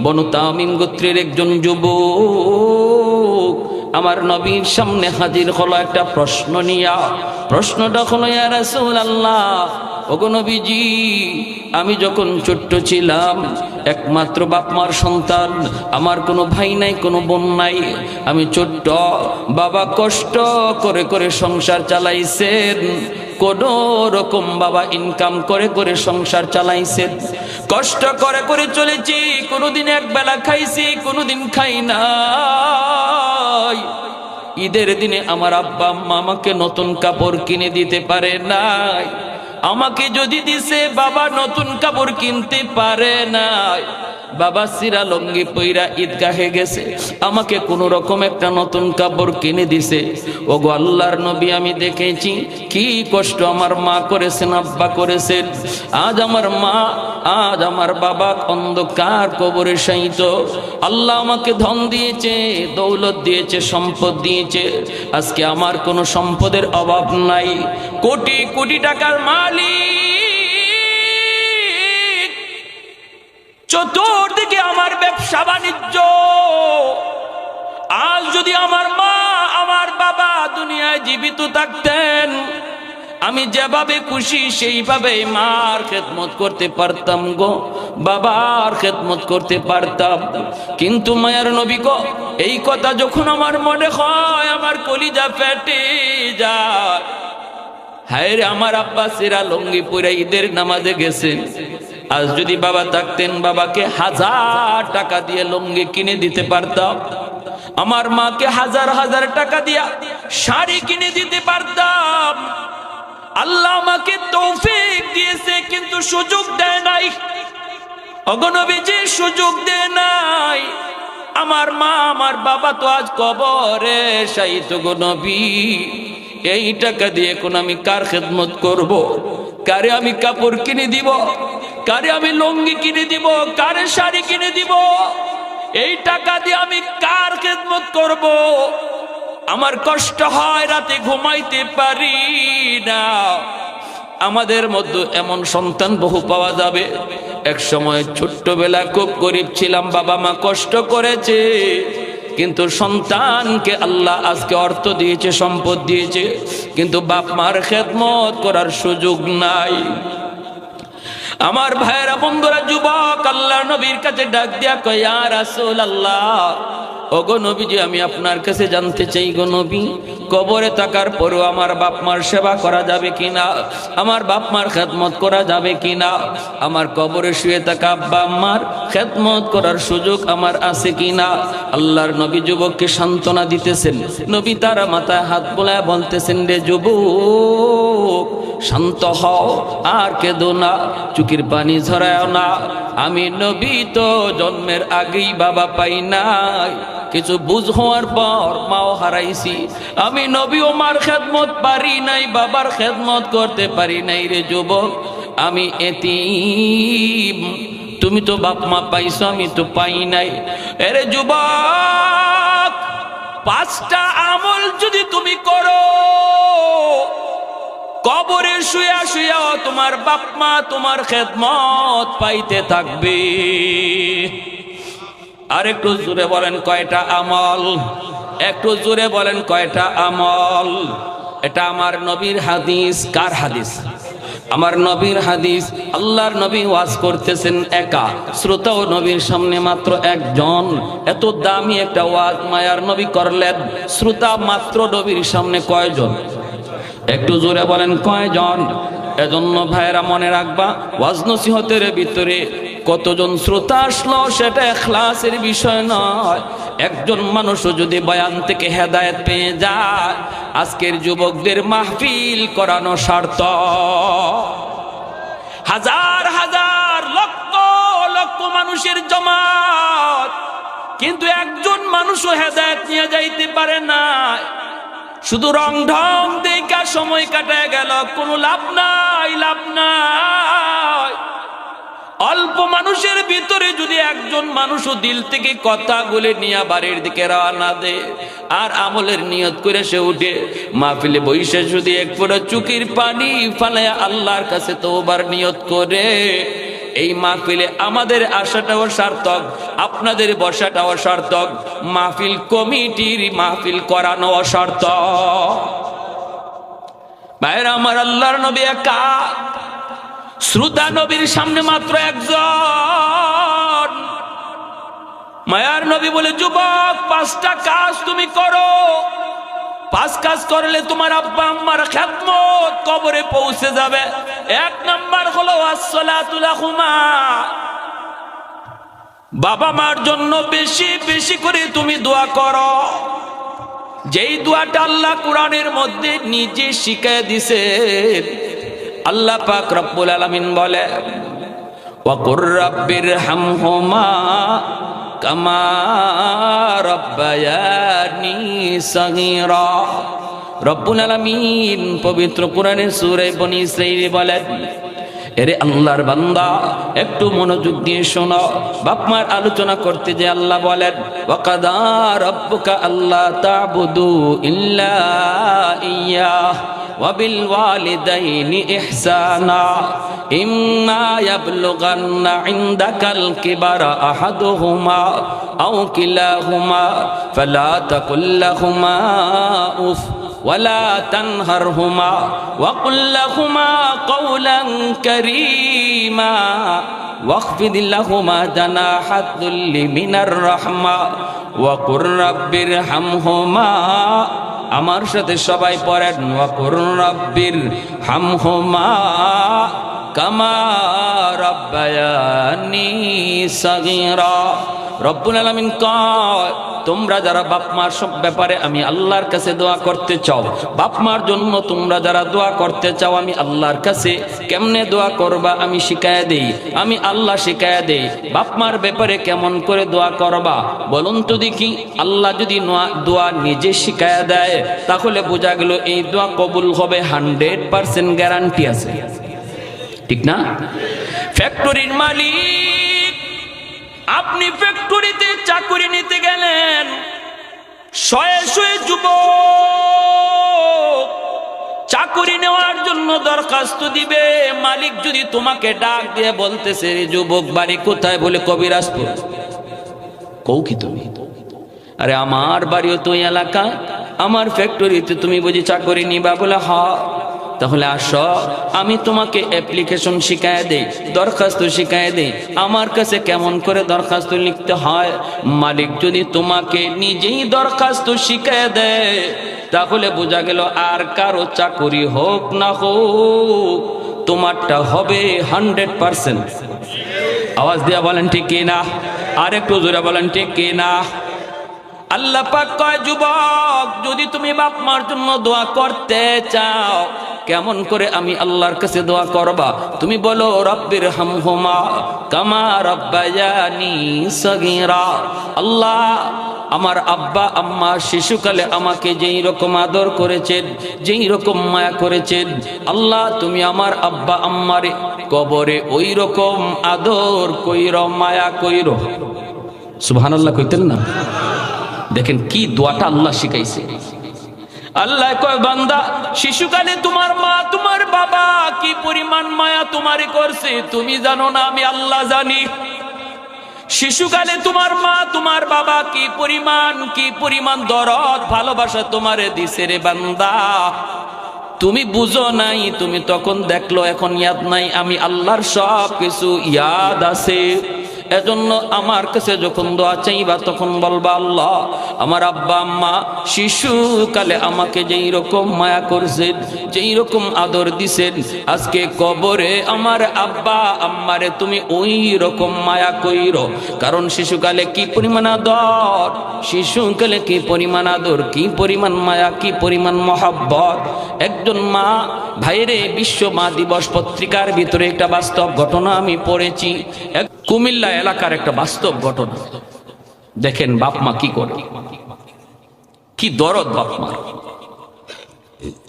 বনু তামিম গোত্রের একজন যুবক। আমার নবীর সামনে হাজির হলো একটা প্রশ্ন নিয়া। প্রশ্নটা হলো, ইয়া রাসূলুল্লাহ ওগো নবীজি, আমি যখন ছোট্ট ছিলাম, একমাত্র বাপমার সন্তান, আমার কোনো ভাই নাই, কোনো বোন নাই, আমি ছোট্ট, বাবা কষ্ট করে করে সংসার চালাইছেন, কোন রকম বাবা ইনকাম করে করে সংসার চালাইছেন। কষ্ট করে করে চলেছি, কোনোদিন এক বেলা খাইছি, কোনোদিন খাই নাই। ঈদের দিনে আমার আব্বা আম্মা আমাকে নতুন কাপড় কিনে দিতে পারে নাই। আমাকে যদি দিছে বাবা নতুন কাপড় কিনতে পারে নাই। বাবা সিরা লঙ্গি পইরা ঈদগাহে গেছে, আমাকে কোন রকম একটা নতুন কাপড় কিনে দিছে। ও গো আল্লাহর নবী, আমি দেখেছি কি কষ্ট আমার মা করেছেন, আব্বা করেছেন। আজ আমার মা, আজ আমার বাবা অন্ধকার কবরে সাইত আল্লাহ আমাকে ধন দিয়েছে, দৌলত দিয়েছে, সম্পদ দিয়েছে। আজকে আমার কোনো সম্পদের অভাব নাই। কোটি কোটি টাকার মালিক। চতুর্দিকে আমার ব্যবসা বাণিজ্য। আজ যদি আমার মা, আমার বাবা দুনিয়ায় জীবিত থাকতেন, আমি যেভাবে খুশি সেইভাবে মার খেদমত করতে পারতাম গো, বাবার খেদমত করতে পারতাম। কিন্তু মায়ার নবী গো, এই কথা যখন আমার মনে হয়, আমার কলিজা ফেটে যায়। হায় রে আমার আব্বা সিরা লঙ্গি পরে ঈদের নামাজে গেছেন আজ যদি বাবা থাকতেন, বাবাকে হাজার টাকা দিয়ে লঙ্গি কিনে দিতে পারতাম। আমার মাকে হাজার হাজার টাকা দিয়া শাড়ি কিনে দিতে পারতাম। আল্লাহ আমাকে তৌফিক দিয়েছে, কিন্তু সুযোগ দেয় নাই। অগণবীজি সুযোগ দেয় নাই। আমার মা, আমার বাবা তো আজ কবরে সাহিত্য গণবী এই টাকা দিয়ে কোন আমি কার খেদমত করব। কারে আমি কাপড় কিনে দিব? কারে আমি লঙ্গি কিনে দিব? কারে শাড়ি কিনে দিব? এই টাকা দিয়ে আমি কার খেদমত করব। আমার কষ্ট হয়, রাতে ঘুমাইতে পারি না। আমাদের মধ্যে এমন সন্তান বহু পাওয়া যাবে। এক সময় ছোট্টবেলা খুব গরিব ছিলাম, বাবা মা কষ্ট করেছে। কিন্তু সন্তানকে আল্লাহ আজকে অর্থ দিয়েছে, সম্পদ দিয়েছে। কিন্তু বাপ মার খেদমত করার সুযোগ নাই। আমার ভাইয়েরা, বন্ধুরা, যুবক, আল্লাহ নবীর কাছে ডাক দিয়া কয়া রাসুল আল্লাহ ওগো নবীজি, আমি আপনার কাছে জানতে চাই গো নবী, কবরে থাকার পরেও আমার বাপ মার সেবা করা যাবে কিনা? আমার বাপ মার খেদমত করা যাবে কিনা? আমার কবরে শুয়ে থাকা আব্বা আম্মার খেদমত করার সুযোগ আমার আছে কিনা? আল্লাহর নবী যুবককে সান্ত্বনা দিতেছেন। নবী তারা মাথায় হাত বোলায় বলতেছেন, রে যুবক শান্ত হও আর কেঁদো না, চুকির পানি ঝরায় না। আমি নবী তো জন্মের আগেই বাবা পাই নাই। কিছু বুঝ হওয়ার পর মাও হারাইছি। আমি নবী ও মার খেদমত পারি নাই, বাবার খেদমত করতে পারি নাই রে যুবক। আমি এতিম, তুমি তো বাপ মা পাইছো, আমি তো পাই নাই। এরে যুবক, পাঁচটা আমল যদি তুমি করো কবরে শুয়া শুয়া তোমার বাপ মা তোমার খেদমত পাইতে থাকবে। আর একটু জোরে বলেন কয়টা আমল? একটু জোরে বলেন কয়টা আমল? এটা আমার নবীর হাদিস। কার হাদিস? আমার নবীর হাদিস। আল্লাহর নবী ওয়াজ করতেছেন একা। শ্রোতা ও নবীর সামনে মাত্র একজন। এত দামি একটা ওয়াজ মায়ার নবী করলেন। শ্রোতা মাত্র নবীর সামনে কয়জন? একটু জোরে বলেন, কয়জন? এজন্য ভাইয়েরা মনে রাখবা, ওয়াজ নসিহতের ভিতরে কতজন শ্রোতা আসলো সেটা এখলাসের বিষয় নয়। একজন মানুষও যদি বয়ান থেকে হেদায়েত পেয়ে যায়, আজকের যুবকদের মাহফিল করানো স্বার্থ হাজার হাজার, লক্ষ লক্ষ মানুষের জমাত। কিন্তু একজন মানুষও হেদায়েত নিয়ে যাইতে পারে না শুধু রং ঢং দেখা সময় কাটায় গেল, কোনো লাভ নাই লাভ নাই। অল্প মানুষের ভিতরে যদি একজন মানুষও দিল থেকে কথা বলে নিয়ে বাড়ির দিকে রওনা দে আর আমলের নিয়ত করে সে উঠে, মাহফিলে বইসে যদি এক ফোঁটা চুকির পানি ফালে আল্লাহর কাছে তোবার নিয়ত করে। এই মাহফিলে আমাদের আশাটাও সার্থক, আপনাদের বসাটাও সার্থক, মাহফিল কমিটির মাহফিল করানো সার্থক। ভাইরা আমার আল্লাহর নবী একা, শ্রোতা নবীর সামনে মাত্র একজন। মায়ার নবী বলে, যুবক, পাঁচটা কাজ তুমি করো। পাঁচ কাজ করলে তোমার আব্বা আম্মার খেদমত কবরে পৌঁছে যাবে। এক নাম্বার হলো আসসালাতুলাহুমা বাবা মার জন্য বেশি বেশি করে তুমি দোয়া করো। যেই দোয়াটা আল্লাহ কোরআনের মধ্যে নিজে শিখায় দিছে, আল্লাহ পাক রব্বুল আলামিন বলে ওয়াকুর রাব্বির হামহুমা কামা রব্বায়ানি সগীরা রব্বুল আলামিন পবিত্র কোরআনের সূরা বনি ইসরাঈল বলেন এরে আল্লাহর বান্দা, একটু মনোযোগ দিয়ে শোনো। বাপমার আলোচনা করতে যে আল্লাহ বলেন, ওয়াকাদা রব্বুকা আল্লাহ তাবুদু ইল্লা ইয়া ওয়াবিল ওয়ালিদাইনি ইহসানা, ইম্মা ইয়াবলুগান্না ইনদাকাল কিবারা আহাদুহুমা আও কিলাহুমা, ফালা তাকুল লাহুমা উফ। ولا تنهرهما وقل لهما قولا كريما واخفض لهما جناح الذل من الرحمة وقل رب ارحمهما আমার সাথে সবাই পড়েন ওয়াকুর রব্বির হামহুমা কামা রব্বায়ানি সাগীরা রব্বুল আলামিন কয়, তোমরা যারা বাপ মার সব ব্যাপারে আমি আল্লাহর কাছে দোয়া করতে চাও, বাপ মার জন্য তোমরা যারা দোয়া করতে চাও, আমি আল্লাহর কাছে কেমনে দোয়া করবা আমি শিখায় দেই, আমি আল্লাহ শিখায় দেই, বাপ মার ব্যাপারে কেমন করে দোয়া করবা? বলুন তো দেখি, আল্লাহ যদি দোয়া নিজে শিখায় দেয়, তাহলে বোঝা গেল এই দোয়া কবুল হবে হান্ড্রেড পার্সেন্ট গ্যারান্টি আছে। ঠিক না? ফ্যাক্টরির মালিক আপনি ফ্যাক্টরিতে চাকুরি নিতে গেলেন। শয়ে শয়ে যুবক, চাকুরি নেওয়ার জন্য দরখাস্ত দিবে। মালিক যদি তোমাকে ডাক দিয়ে বলতেছে "রে যুবক, বাড়ি কোথায়? বলে, কবিরাজপুর। কৌ কি তুমি? আরে, আমার বাড়িও তো এলাকা। আমার ফ্যাক্টরিতে তুমি বুঝি চাকরি নিবা? বলে হ তাহলে আসো, আমি তোমাকে অ্যাপ্লিকেশন শিখায় দেই, দরখাস্ত শিখায় দেই। আমার কাছে কেমন করে দরখাস্ত লিখতে হয়? মালিক যদি তোমাকে নিজেই দরখাস্ত শিখায় দেয়, তাহলে বোঝা গেল আর কারও চাকরি হোক না হোক, তোমারটা হবে হান্ড্রেড পার্সেন্ট আওয়াজ দিয়া বলেন ঠিক না? আর একটু জোরে বলেন ঠিক না? আল্লাহ পাক কয়, যুবক, যদি তুমি বাপ মার জন্য দোয়া করতে চাও কেমন করে আমি আল্লাহর কাছে দোয়া করবা? তুমি বলো, রব্বির হামহুমা কামা রব্বায়ানি সগীরা। আল্লাহ আমার আব্বা, আম্মা, শিশুকালে আমাকে যেই রকম আদর করেছেন, যেই রকম মায়া করেছেন, আল্লাহ তুমি আমার আব্বা, আম্মারে কবরে ওই রকম আদর কইর, মায়া কইর। সুবহানাল্লাহ কইতেন না? দেখেন কি দোয়াটা আল্লাহ শিখাইছে। আল্লাহ কয়, বান্দা, শিশুকালে তোমার মা, তোমার বাবা কি পরিমাণ মায়া তোমারে করছে তুমি জানো না, আমি আল্লাহ জানি। শিশুকালে তোমার মা, তোমার বাবা কি পরিমাণ কি পরিমাণ দরদ, ভালোবাসা তোমারে দিছে রে বান্দা। তুমি বুঝো নাই, তুমি তখন দেখল, এখন ইয়াদ নাই, আমি আল্লাহর সব কিছু ইয়াদ আছে। এজন্য আমার কাছে যখন দোয়া চাইবা তখন বলবা, আল্লাহ, আমার আব্বা, আম্মা, শিশুকালে আমাকে যেই রকম মায়া করছেন, যেই রকম আদর দিছেন, আজকে কবরে আমার আব্বা, আম্মারে তুমি ওই রকম মায়া কইর। কারণ শিশুকালে কি পরিমাণ আদর? শিশুকালে কি পরিমাণ আদর? কি পরিমাণ মায়া? কি পরিমাণ মহাব্বত? একজন মা ভাইরে, বিশ্ব মা দিবস পত্রিকার ভিতরে একটা বাস্তব ঘটনা আমি পড়েছি। এক কুমিল্লা এলাকার একটা বাস্তব ঘটনা। দেখেন বাপ মা কি করে। কি দরদ বাপ মা।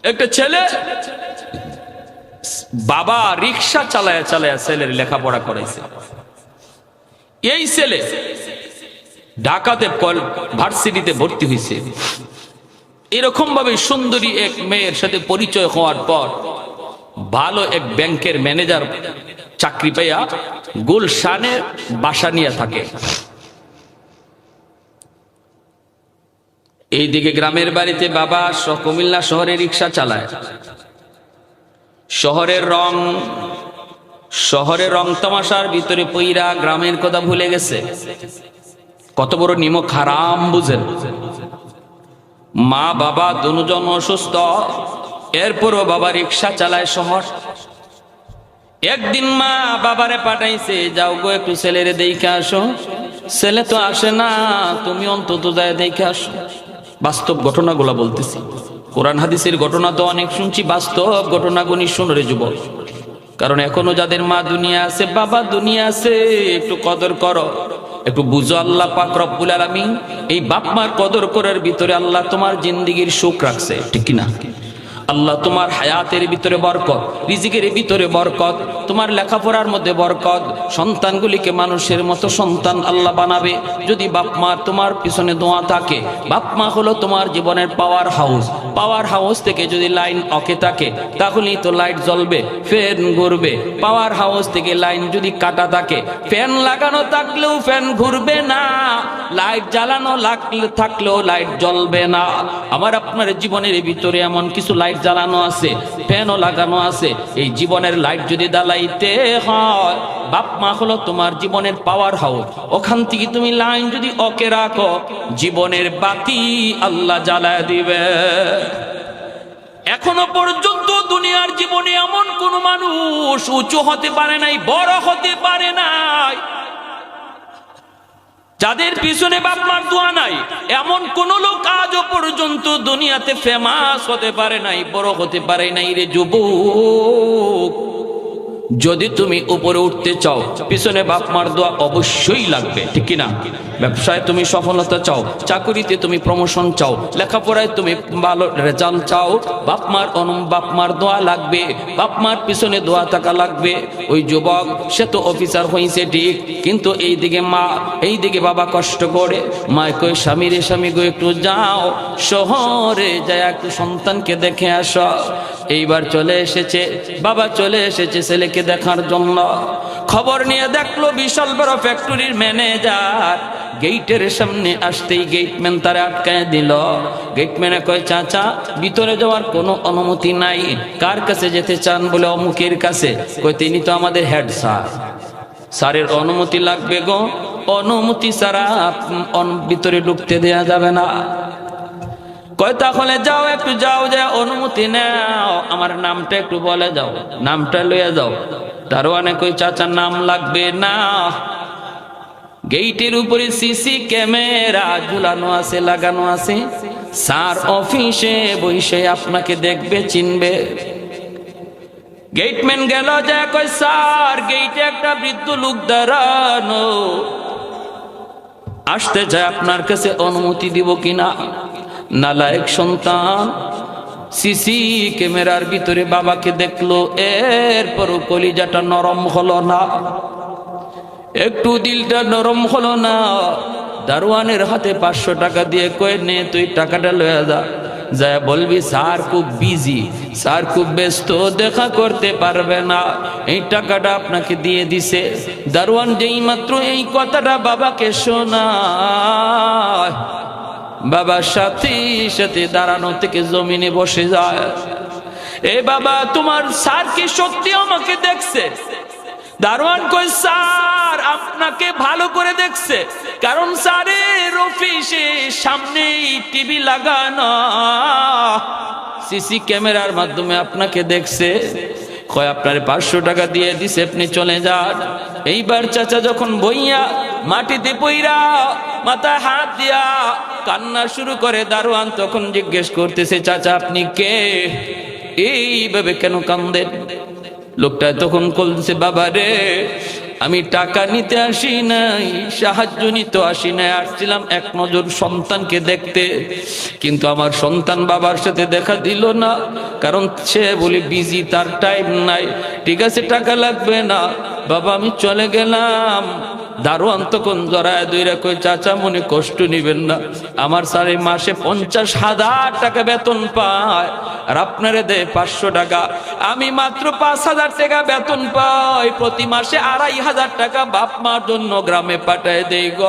একটা ছেলে বাবা রিক্সা চালায় চালায় ছেলের লেখাপড়া করাইছে এই ছেলে ঢাকাতে ভার্সিটিতে ভর্তি হয়েছে। এরকম ভাবে সুন্দরী এক মেয়ের সাথে পরিচয় হওয়ার পর ভালো এক ব্যাংকের ম্যানেজার চাকরি পাইয়া গুলশানে বাসা নিয়ে থাকে। এইদিকে গ্রামের বাড়িতে বাবা কুমিল্লা শহরে রিক্সা চালায়। শহরের রং শহরের রং তামাশার ভিতরে পইরা গ্রামের কথা ভুলে গেছে। কত বড় নিমক হারাম বুঝেন। মা বাবা দুজন অসুস্থ, এরপরও বাবা রিক্সা চালায় শহর। একদিন মা বাবারে পাঠাইছে, যাও গো একটু ছেলেরে দেখে আসো। ছেলে তো আসে না, তুমি অন্তত যায় দেখে আসো। বাস্তব ঘটনাগুলো বলতেছি। কোরআন হাদিসের ঘটনা তো অনেক শুনছি, বাস্তব ঘটনাগুলি শুনরে যুবক। কারণ এখনও যাদের মা দুনিয়া আছে, বাবা দুনিয়া আছে, একটু কদর করো। একটু বুঝো আল্লাহ পাক রব্বুল আলামিন, এই বাপ মার কদর করার ভিতরে আল্লাহ তোমার জিন্দিগির সুখ রাখছে, ঠিক কি না আল্লাহ তোমার হায়াতের ভিতরে বরকত, রিজিকের ভিতরে বরকত, তোমার লেখাপড়ার মধ্যে বরকত, সন্তানগুলিকে মানুষের মতো সন্তান আল্লাহ বানাবে। যদি বাপ মা তোমার পিছনে দোয়া থাকে, বাপ মা হলো তোমার জীবনের পাওয়ার হাউস পাওয়ার হাউস থেকে যদি লাইন অকে থাকে, তাহলেই তো লাইট জ্বলবে ফ্যান ঘুরবে। পাওয়ার হাউস থেকে লাইন যদি কাটা থাকে ফ্যান লাগানো থাকলেও ফ্যান ঘুরবে না। লাইট জ্বালানো লাগলে থাকলেও লাইট জ্বলবে না। আমার আপনার জীবনের ভিতরে এমন কিছু লাইট জ্বালানো আছে, ফ্যানও লাগানো আছে। এই জীবনের লাইট যদি জ্বালাইতে হয়, বাপ মা হলো তোমার জীবনের পাওয়ার হাউস ওখান থেকে তুমি লাইন যদি ওকে রাখো, জীবনের বাতি আল্লাহ জ্বালায় দিবে। এখনও পর্যন্ত দুনিয়ার জীবনে এমন কোন মানুষ উঁচু হতে পারে নাই, বড় হতে পারে নাই যাদের পিছনে বাপ মার দোয়া নাই, এমন কোন লোক আজও পর্যন্ত দুনিয়াতে ফেমাস হতে পারে নাই, বড় হতে পারে নাই রে যুবক। যদি তুমি উপরে উঠতে চাও, পিছনে বাপ মার দোয়া অবশ্যই লাগবে, ঠিক না ব্যবসায় তুমি সফলতা চাও, চাকুরিতে তুমি প্রমোশন চাও, লেখাপড়ায় তুমি ভালো রেজাল্ট চাও, বাপ মার অনুম, বাপ মার দোয়া লাগবে, বাপ মার পিছনে দোয়া থাকা লাগবে। ওই যুবক, সে তো অফিসার হয়েছে ঠিক, কিন্তু এই দিকে মা এই দিকে বাবা কষ্ট করে মা কই স্বামী রে, স্বামী গো, একটু যাও, শহরে যায় একটু সন্তানকে দেখে আসো। এইবার চলে এসেছে। বাবা চলে এসেছে ছেলেকে দেখার জন্য। খবর নিয়ে দেখল বিশাল বড় ফ্যাক্টরির ম্যানেজার গেইটের সামনে আসতেই গেটম্যান তারা আটকায় দিল। গেটম্যানে কয়, চাচা, ভিতরে যাওয়ার কোনো অনুমতি নাই। কার কাছে যেতে চান? বলে, অমুকের কাছে। কয়, তিনি তো আমাদের হেড স্যার স্যারের অনুমতি লাগবে গো। অনুমতি ছাড়া ভিতরে ঢুকতে দেয়া যাবে না। কয়, তাহলে যাও, একটু যাও, যে অনুমতি নাও। আমার নামটা একটু বলে যাও নামটা লইয়া যাও। তারও অনেক ওই চাচার নাম লাগবে না। গেইটের উপরে সিসি ক্যামেরা, ঝুলানো আছে, লাগানো আছে। স্যার অফিসে বসে আপনাকে দেখবে, চিনবে। গেটম্যান গেল, যা কয়, স্যার, গেইটে একটা বৃদ্ধ লোক দাঁড়ানো। আসতে চায় আপনার কাছে অনুমতি দিব কিনা? নালায়ক সন্তান। সিসি ক্যামেরার ভিতরে বাবাকে দেখল, এরপরও কলিজাটা নরম হলো না। একটু দিলটা নরম হলো না। দারোয়ানের হাতে পাঁচশো টাকা দিয়ে কয়ে, নে, তুই টাকাটা লয়ে যা। যায় বলবি, স্যার খুব বিজি স্যার খুব ব্যস্ত, দেখা করতে পারবে না। এই টাকাটা আপনাকে দিয়ে দিছে। দারোয়ান যেই মাত্র এই কথাটা বাবাকে শোনায় বাবার সাথে সাথে দাঁড়ানো থেকে জমিনে বসে যায়। এ বাবা, তোমার স্যার কি সত্যি আমাকে দেখছে? দারোয়ান কই, স্যার, আপনাকে ভালো করে দেখছে। কারণ স্যারের অফিসে সামনেই টিভি লাগানো। সিসি ক্যামেরার মাধ্যমে আপনাকে দেখছে। কয়, আপনার পাঁচশো টাকা দিয়ে দিছে আপনি চলে যান। এইবার চাচা যখন বইয়া মাটিতে পইরা মাথায় হাত দিয়া কান্না শুরু করে দারোয়ান তখন জিজ্ঞেস করতেছে, চাচা, আপনি কে? এইভাবে কেন কান্দেন? লোকটা তখন বলছে বাবা রে, আমি টাকা নিতে আসি নাই, সাহায্য নিতে আসি নাই, আসছিলাম এক নজর সন্তানকে দেখতে। কিন্তু আমার সন্তান বাবার সাথে দেখা দিল না, কারণ সে বলে, বিজি, তার টাইম নাই, ঠিক আছে, টাকা লাগবে না। বাবা, আমি চলে গেলাম। দারোয়ান তখন জড়ায় দুইরা কই, চাচা মনে কষ্ট নিবেন না। আমার সারি মাসে পঞ্চাশ হাজার টাকা বেতন পায় আর আপনারে দেয় পাঁচশো টাকা। আমি মাত্র পাঁচ হাজার টাকা বেতন পাই। প্রতি মাসে আড়াই হাজার টাকা বাপ মার জন্য গ্রামে পাঠায় দেই গ।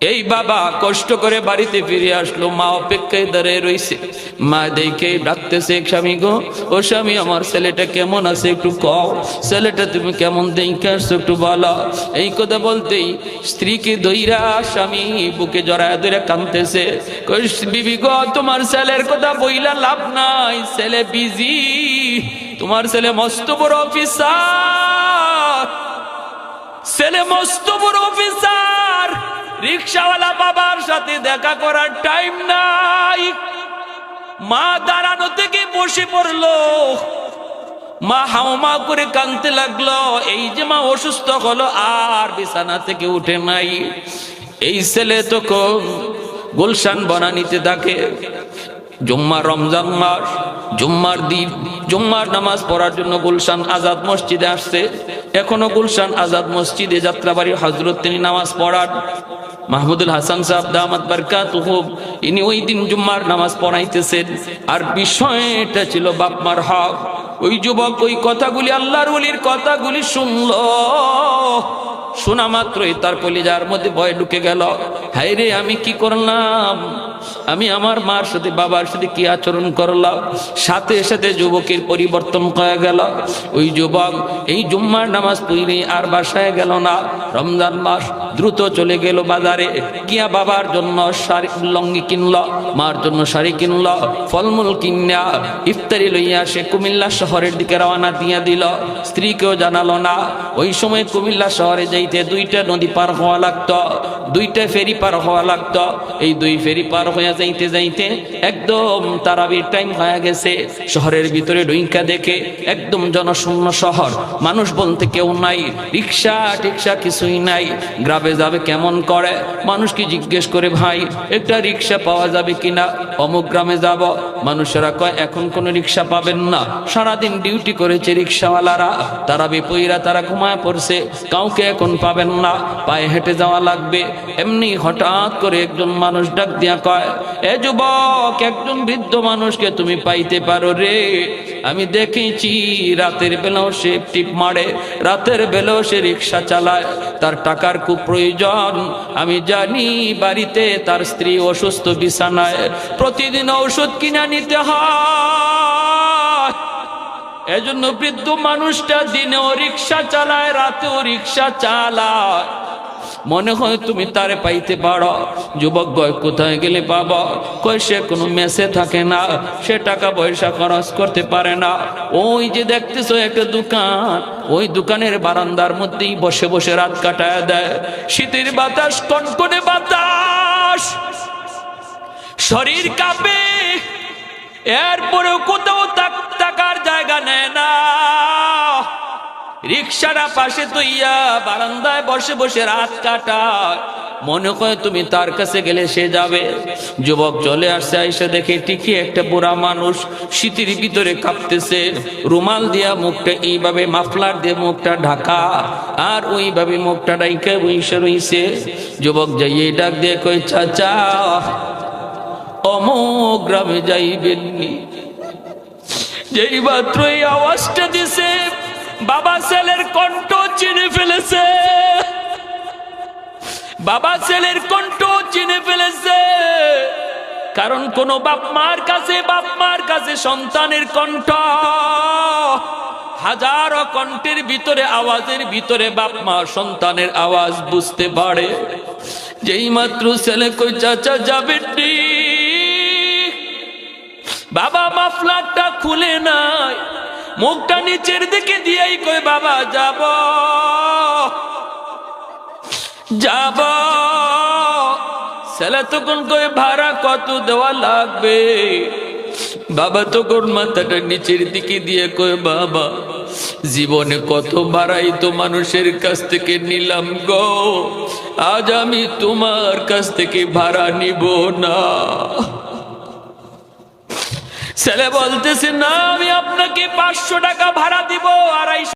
এই বাবা কষ্ট করে বাড়িতে ফিরে আসলো মা অপেক্ষায় দাঁড়িয়ে রইছে। মা দেখে ডাকতেছে স্বামী গো ও স্বামী আমার ছেলেটা কেমন আছে একটু কও? ছেলেটা তুমি কেমন দেখে আসছো একটু বলো। এই কথা বলতেই স্ত্রীকে দইরা স্বামী বুকে জড়ায় কাঁদতেছে। কই, বিবি গো তোমার ছেলের কথা বইলা লাভ নাই। ছেলে বিজি তোমার ছেলে মস্ত বড় অফিসার ছেলে মস্ত বড় অফিসার রিক্সাওয়ালা বাবার সাথে দেখা করার টাইম নাই। মা দাঁড়ানো থেকে বসে পড়ল। মা হাওমা করে কানতে লাগল। এই যে মা অসুস্থ হলো, আর বিছানা থেকে উঠে নাই। এই ছেলে তখন গুলশান বনানিতে থাকে। জুম্মা রমজান মাস, জুম্মার দিন, জুম্মার নামাজ পড়ার জন্য গুলশান আজাদ মসজিদে আসছে। এখনও গুলশান আজাদ মসজিদে যাত্রাবাড়ি হজরত তিনি নামাজ পড়ান। মাহমুদুল হাসান সাহেব, দামাত বারকাত ইনি ওই দিন জুম্মার নামাজ পড়াইতেছেন। আর বিষয়টা ছিল বাপমার হক। ওই যুবক ওই কথাগুলি আল্লাহর ওলির কথাগুলি শুনল। শোনা মাত্রই তার কলিজার মধ্যে ভয় ঢুকে গেল। হাই রে আমি কি করলাম? আমি আমার মার সাথে, বাবার সাথে কি আচরণ করলাম? সাথে সাথে যুবকের পরিবর্তন হয়ে গেল। ওই যুবক, এই জুম্মার নামাজ পড়ে আর বাসায় গেল না। রমজান মাস দ্রুত চলে গেল বাজারে। গিয়া বাবার জন্য শাড়ি লঙ্গি কিনল, মার জন্য শাড়ি কিনল, ফলমূল কিনা ইফতারি লইয়া সে কুমিল্লা শহরের দিকে রওনা দিয়া দিল। স্ত্রীকেও জানালো না। ওই সময় কুমিল্লা শহরে যাইতে দুইটা নদী পার হওয়া লাগতো। দুইটা ফেরি পার হওয়া লাগতো। এই দুই ফেরি পার হয়ে যাইতে যাইতে একদম তারাবির টাইম হয়ে গেছে। শহরের ভিতরে ডুইকা দেখে একদম জনশূন্য শহর। মানুষ বলতে কেউ নাই, রিক্সা, টিক্সা কিছুই নাই। গ্রামে যাবে কেমন করে? মানুষকে জিজ্ঞেস করে, ভাই, একটা রিক্সা পাওয়া যাবে কিনা? অমুক গ্রামে যাব। মানুষেরা কয়, এখন কোনো রিক্সা পাবেন না। সারাদিন ডিউটি করেছে রিক্সাওয়ালারা। তারা বিপইরা তারা ঘুমায় পড়ছে। কাউকে এখন পাবেন না। পায়ে হেঁটে যাওয়া লাগবে। এমনি হঠাৎ করে একজন মানুষ ডাক দিয়া কয়, এ যুবক, একজন বৃদ্ধ মানুষকে তুমি পাইতে পারো রে। আমি দেখেছি রাতের বেলাও সে টিপ মারে, রাতের বেলাও সে রিক্সা চালায়। তার টাকার খুব প্রয়োজন। আমি জানি বাড়িতে তার স্ত্রী অসুস্থ বিছানায়। প্রতিদিন ঔষধ কিনা নিতে হয়। এজন্য বৃদ্ধ মানুষটা দিনেও রিক্সা চালায়, রাতেও রিক্সা চালায়। মনে হয় তুমি তারে পাইতে পারো। যুবক বয় কোথায় গেলে বাবা কই সে কোনো মেসে থাকে না, সে টাকা পয়সা খরচ করতে পারে না। ওই যে দেখতেছো একটা দোকান, ওই দোকানের বারান্দার মধ্যেই বসে বসে রাত কাটায় দেয়। শীতের বাতাস, কনকনে বাতাস। শরীর কাঁপে, এরপরেও কোথাও তাক- থাকার জায়গা নেয় না। রিক্সাটা পাশে তুইয়া বারান্দায় বসে বসে রাত কাটায়। মনে করে তুমি তার কাছে গেলে সে যাবে। যুবক চলে আসছে এসে দেখে ঠিকই একটা বুড়া মানুষ শীতের ভিতরে কাঁপতেছে। রুমাল দিয়া মুখটা এইভাবে, মাফলার দিয়ে মুখটা ঢাকা, আর ওইভাবে মুখটা ডাইকে বইসে রইছে। যুবক যাইয়ে ডাক দিয়ে কই চাচা অমোক গ্রামে যাইবেননি যেই মাত্র এই আওয়াজটা দিছে বাবা ছেলের কণ্ঠ চিনে ফেলেছে। বাবা ছেলের কণ্ঠ চিনে ফেলেছে। কারণ কোন বাপ মার কাছে, বাপ মার কাছে সন্তানের কণ্ঠ। হাজারো কণ্ঠের ভিতরে, আওয়াজের ভিতরে বাপ মা সন্তানের আওয়াজ বুঝতে পারে। যেই মাত্র ছেলে কই চাচা যাবেন নি। বাবা মাফলারটা খুলে নাই মুখটা নিচের দিকে দিয়েই কই, বাবা, যাব। যাব। ছেলে তখন কই, ভাড়া কত দেওয়া লাগবে? বাবা তখন মাথাটা নিচের দিকে দিয়ে কই, বাবা, জীবনে কত ভাড়াই তো মানুষের কাছ থেকে নিলাম গো। আজ আমি তোমার কাছ থেকে ভাড়া নিব না। ছেলে বলতেছে না আমি আপনাকে পাঁচশো টাকা ভাড়া দিব আড়াইশো